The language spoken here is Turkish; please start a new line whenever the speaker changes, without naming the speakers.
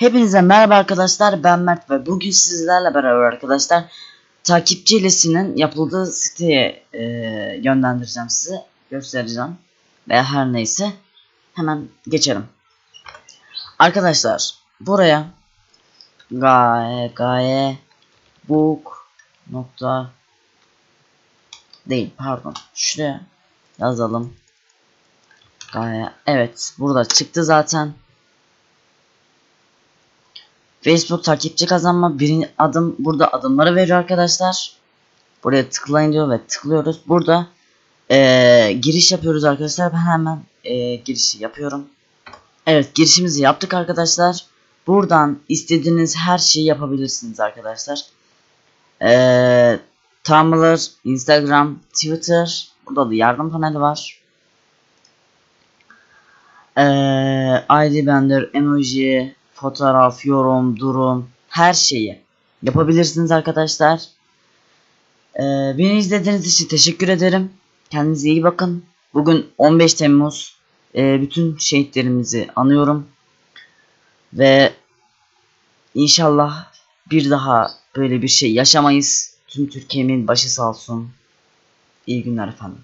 Hepinize merhaba arkadaşlar ben Mert ve bugün sizlerle beraber arkadaşlar takipçi ilesinin yapıldığı siteye e, yönlendireceğim size göstereceğim veya her neyse hemen geçelim. Arkadaşlar buraya gaye gaye book nokta değil pardon şuraya yazalım gaye evet burada çıktı zaten Facebook takipçi kazanma birinci adım burada adımları veriyor arkadaşlar. Buraya tıklayın diyor ve tıklıyoruz. Burada eee, giriş yapıyoruz arkadaşlar. Ben hemen eee, girişi yapıyorum. Evet girişimizi yaptık arkadaşlar. Buradan istediğiniz her şeyi yapabilirsiniz arkadaşlar. Eee Tumblr, Instagram, Twitter. Burada da yardım paneli var. Eee ID Bender, emoji, fotoğraf, yorum, durum, her şeyi yapabilirsiniz arkadaşlar. Ee, beni izlediğiniz için teşekkür ederim. Kendinize iyi bakın. Bugün 15 Temmuz. Ee, bütün şehitlerimizi anıyorum. Ve inşallah bir daha böyle bir şey yaşamayız. Tüm Türkiye'nin başı sağ olsun. İyi günler efendim.